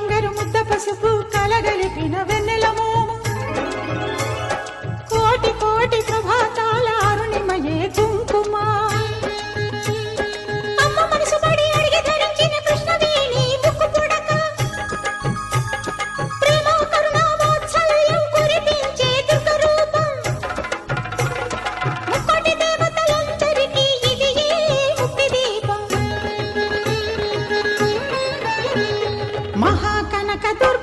బంగారు ముద్ద పసుపు కలగలిపిన వెన్నెల మోము. కోటి కోటి ప్రభాతాల అరుణిమయే కుంకుమ. మహా Saturno.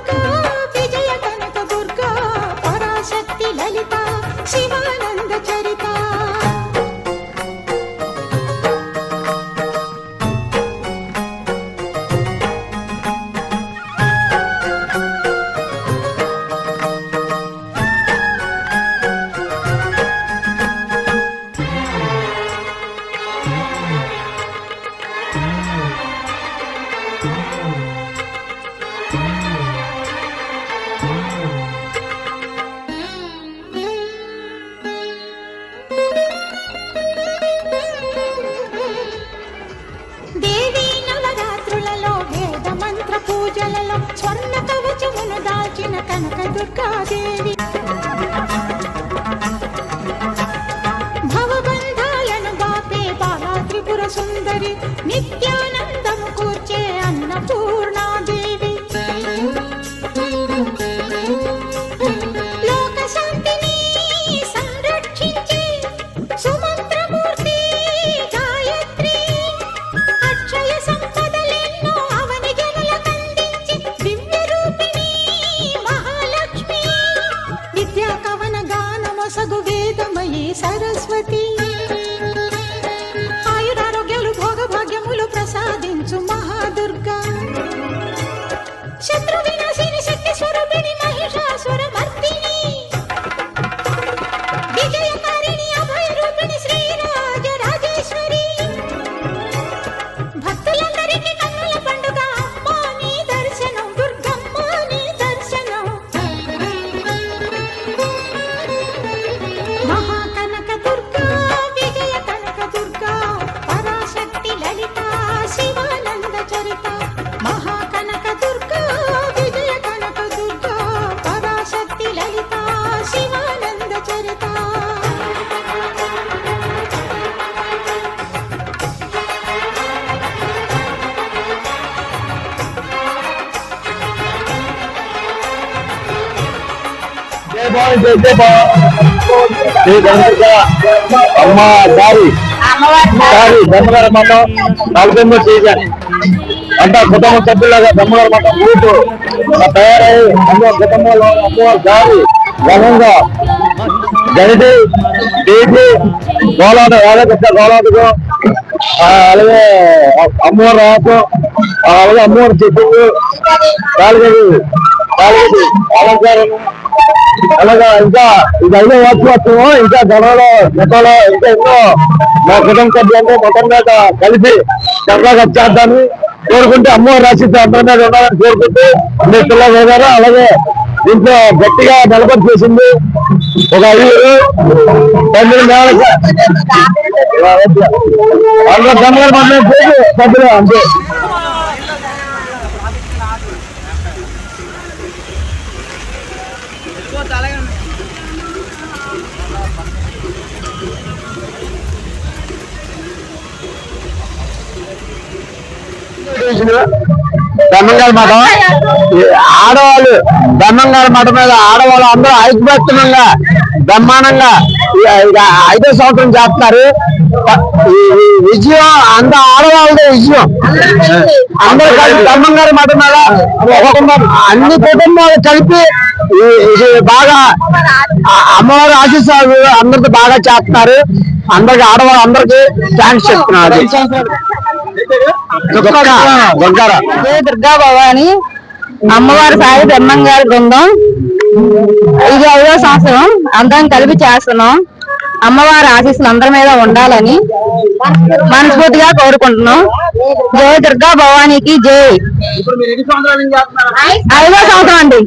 దేవి భవబంధాలను బాపే బాలా త్రిపుర సుందరి నిత్యానందము కూర్చే అన్నపూర్ణ శ్రీ గణేశ అమ్మ దారి దారి బ్రహ్మగారి మఠం నలభై సీజన్ అంతా కుటుంబ సభ్యులుగా బ్రహ్మగారి మఠం ఊపు తయారై అందరూ కుటుంబంలో అమ్మవారు దారి ఘనంగా గణితి డీజీ గోలాట రాధాకృష్ణ గోలాటకు అలాగే అమ్మవారు రాసం అలాగే అమ్మవారు చెప్పింది నాలుగైదు అలంకారం అలాగా ఇంకా ఇది ఐదో వార్షికోత్సవం ఇంకా గతంలో గతంలో ఇంకా ఎన్నో మా కుటుంబ సభ్యులంతా మొత్తం మీద కలిసి సరదాగా చేద్దామని కోరుకుంటే అమ్మవారి రాసి అందరి మీద ఉండాలని కోరుకుంటూ మీ పిల్లలు గారు అలాగే దీంట్లో గట్టిగా నిలబడి చేసింది ఒక ఐదుగురు. తొమ్మిది నెలల మండలం సభ్యులు అంతే. బ్రహ్మంగారి మఠం? ఆడవాళ్ళు బ్రహ్మంగారి మఠం మీద ఆడవాళ్ళు అందరూ ఐక్యభక్తంగా బ్రహ్మాండంగా ఐదో సంవత్సరం చేస్తున్నారు. ఈ విజయం అంత ఆడవాళ్ళదే విజయం. అందరూ కలిపి బ్రహ్మంగారి మఠం మీద కుటుంబం అన్ని కుటుంబాలు కలిపి బాగా అమ్మవారి ఆశీస్సు అందరితో బాగా చేస్తున్నారు. అందరికి ఆడవాళ్ళు అందరికి థ్యాంక్స్ చెప్తున్నారు దుర్గా భవాని. అమ్మవారి సాయి బ్రహ్మంగారి బృందం. ఇది ఐదో సంవత్సరం అందరం కలిపి చేస్తున్నాం. అమ్మవారి ఆశీస్సులు అందరి మీద ఉండాలని మనస్ఫూర్తిగా కోరుకుంటున్నాం. జయ దుర్గా భవానీకి జై. ఐదో సంవత్సరం అండి.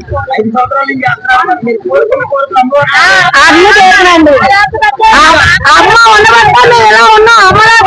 అన్ని అమ్మ ఉండబట్టే మేము ఇలా ఉన్నాం అమ్మ లేకపోతే మేము ఎక్కడున్నాం